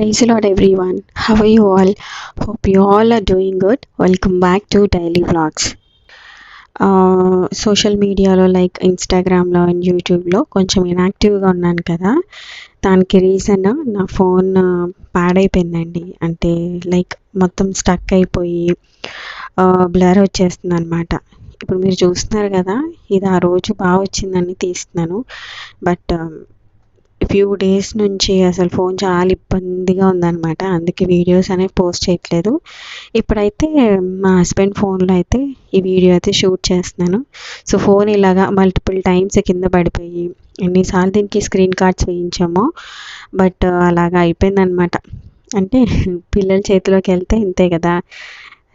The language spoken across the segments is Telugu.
Praise Lord everyone how you all hope you all are doing good welcome back to daily Daily social మీడియాలో లైక్ ఇన్స్టాగ్రామ్లో అండ్ యూట్యూబ్లో కొంచెం ఇన్యాక్టివ్గా ఉన్నాను కదా. దానికి రీజన్ నా ఫోన్ పాడైపోయిందండి. అంటే లైక్ మొత్తం స్టక్ అయిపోయి బ్లర్ వచ్చేస్తుంది అనమాట ఇప్పుడు మీరు చూస్తున్నారు కదా ఇది ఆ రోజు బాగా వచ్చిందని తీస్తున్నాను. బట్ ఫ్యూ డేస్ నుంచి అసలు ఫోన్ చాలా ఇబ్బందిగా ఉందన్నమాట. అందుకే వీడియోస్ అనేవి పోస్ట్ చేయట్లేదు. ఇప్పుడైతే మా హస్బెండ్ ఫోన్లో అయితే ఈ వీడియో అయితే షూట్ చేస్తున్నాను. సో ఫోన్ ఇలాగా మల్టిపుల్ టైమ్స్ కింద పడిపోయి ఎన్నిసార్లు దీనికి స్క్రీన్ కార్డ్స్ వేయించామో బట్ అలాగా అయిపోయిందనమాట అంటే పిల్లల చేతిలోకి వెళ్తే ఇంతే కదా.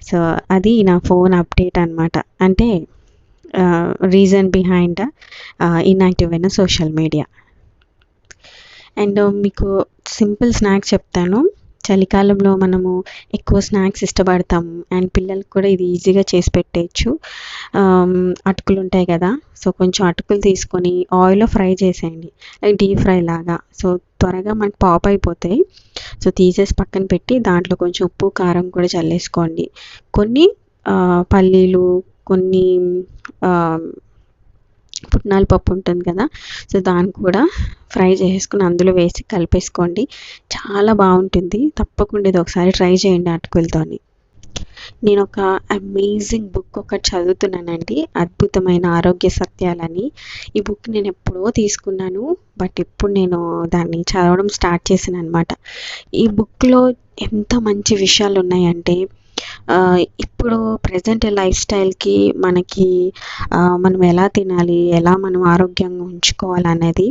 సో అది నా ఫోన్ అప్డేట్ అనమాట అంటే రీజన్ బిహైండ్ ఇన్యాక్టివ్ అయిన సోషల్ మీడియా అండ్ మీకు సింపుల్ స్నాక్స్ చెప్తాను. చలికాలంలో మనము ఎక్కువ స్నాక్స్ ఇష్టపడతాము. అండ్ పిల్లలకు కూడా ఇది ఈజీగా చేసి పెట్టేయచ్చు. అటుకులు ఉంటాయి కదా. సో కొంచెం అటుకులు తీసుకొని ఆయిల్లో ఫ్రై చేసేయండి. లైక్ డీప్ ఫ్రై లాగా. సో త్వరగా మనకు పాప్ అయిపోతాయి. సో తీసేసి పక్కన పెట్టి దాంట్లో కొంచెం ఉప్పు కారం కూడా చల్లేసుకోండి. కొన్ని పల్లీలు కొన్ని పుట్నాల పప్పు ఉంటుంది కదా సో దాన్ని కూడా ఫ్రై చేసుకుని అందులో వేసి కలిపేసుకోండి. చాలా బాగుంటుంది. తప్పకుండా ఇది ఒకసారి ట్రై చేయండి అటుకులతోని. నేను ఒక అమేజింగ్ బుక్ ఒకటి చదువుతున్నానండి. అద్భుతమైన ఆరోగ్య సత్యాలని. ఈ బుక్ నేను ఎప్పుడో తీసుకున్నాను బట్ ఇప్పుడు నేను దాన్ని చదవడం స్టార్ట్ చేశాను అనమాట ఈ బుక్లో ఎంత మంచి విషయాలు ఉన్నాయంటే ఇప్పుడు ప్రజెంట్ లైఫ్ స్టైల్కి మనకి మనం ఎలా తినాలి ఎలా మనం ఆరోగ్యంగా ఉంచుకోవాలి అనేది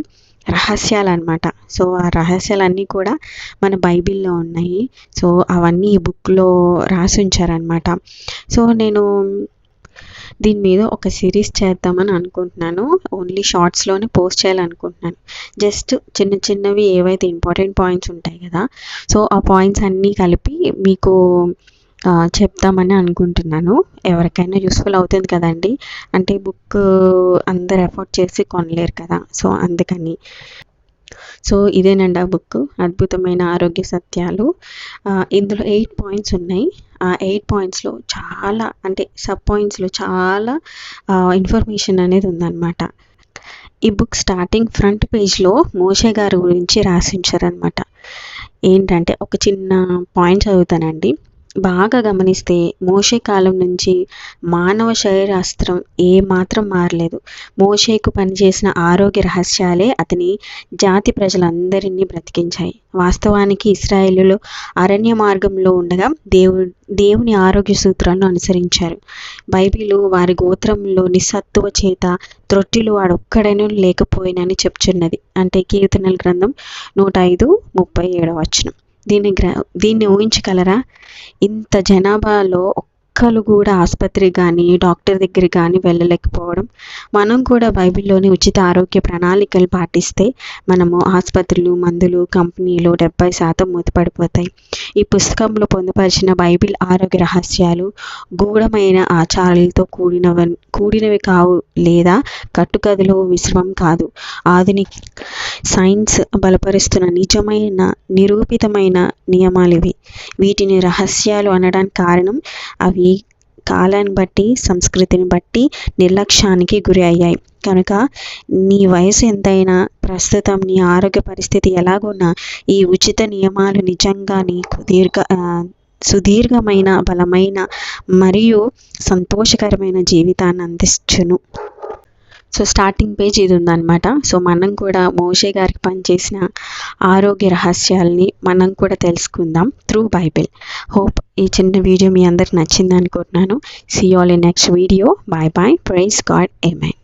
రహస్యాలు అనమాట సో ఆ రహస్యాలన్నీ కూడా మన బైబిల్లో ఉన్నాయి. సో అవన్నీ ఈ బుక్లో రాసి ఉంచారనమాట సో నేను దీని మీద ఒక సిరీస్ చేద్దామని అనుకుంటున్నాను. ఓన్లీ షార్ట్స్లోనే పోస్ట్ చేయాలనుకుంటున్నాను. జస్ట్ చిన్న చిన్నవి ఏవైతే ఇంపార్టెంట్ పాయింట్స్ ఉంటాయి కదా సో ఆ పాయింట్స్ అన్నీ కలిపి మీకు చెప్తామని అనుకుంటున్నాను. ఎవరికైనా యూస్ఫుల్ అవుతుంది కదండి. అంటే బుక్ అందరు ఎఫర్ట్ చేసి కొనలేరు కదా. సో అందుకని. సో ఇదేనండి ఆ బుక్ అద్భుతమైన ఆరోగ్య సత్యాలు. ఇందులో ఎయిట్ పాయింట్స్ ఉన్నాయి. ఆ ఎయిట్ పాయింట్స్లో చాలా అంటే సబ్ పాయింట్స్లో చాలా ఇన్ఫర్మేషన్ అనేది ఉందన్నమాట. ఈ బుక్ స్టార్టింగ్ ఫ్రంట్ పేజ్లో మోషే గారి గురించి రాసించారనమాట ఏంటంటే ఒక చిన్న పాయింట్ చదువుతానండి. బాగా గమనిస్తే మోషే కాలం నుంచి మానవ శరీరాస్త్రం ఏ మాత్రం మారలేదు. మోషేకు పనిచేసిన ఆరోగ్య రహస్యాలే అతని జాతి ప్రజలందరినీ బ్రతికించాయి. వాస్తవానికి ఇస్రాయేలులో అరణ్య మార్గంలో ఉండగా దేవు దేవుని ఆరోగ్య సూత్రాలను అనుసరించారు. బైబిలు వారి గోత్రంలోని సత్తువ చేత త్రొట్టిలు వాడొక్కడైనా లేకపోయినని చెప్తున్నది అంటే కీర్తనల గ్రంథం నూట ఐదు ముప్పై ఏడవ వచనం. దీన్ని గ్ర దీన్ని ఊహించగలరా? ఇంత జనాభాలో ఒక్కరు కూడా ఆసుపత్రికి కానీ డాక్టర్ దగ్గరికి కానీ వెళ్ళలేకపోవడం మనం కూడా బైబిల్లోని ఉచిత ఆరోగ్య ప్రణాళికలు పాటిస్తే మనము ఆసుపత్రులు మందులు కంపెనీలు డెబ్బై శాతం మూతపడిపోతాయి. ఈ పుస్తకంలో పొందుపరిచిన బైబిల్ ఆరోగ్య రహస్యాలు గూఢమైన ఆచారాలతో కూడినవ కూడినవి కావు లేదా కట్టుకథలో విశ్రమం కాదు. ఆధునిక సైన్స్ బలపరుస్తున్న నిజమైన నిరూపితమైన నియమాలు ఇవి. వీటిని రహస్యాలు అనడానికి కారణం అవి కాలాన్ని బట్టి సంస్కృతిని బట్టి నిర్లక్ష్యానికి గురి అయ్యాయి. కనుక నీ వయసు ఎంతైనా ప్రస్తుతం నీ ఆరోగ్య పరిస్థితి ఎలాగున్నా ఈ ఉచిత నియమాలు నిజంగా నీకు దీర్ఘ సుదీర్ఘమైన బలమైన మరియు సంతోషకరమైన జీవితాన్ని అందించును. సో స్టార్టింగ్ పేజ్ ఇది ఉందన్నమాట. సో మనం కూడా మోషే గారికి పనిచేసిన ఆరోగ్య రహస్యాల్ని మనం కూడా తెలుసుకుందాం త్రూ బైబిల్ హోప్ ఈ చిన్న వీడియో మీ అందరికి నచ్చింది అనుకుంటున్నాను. See all in next video bye bye praise God amen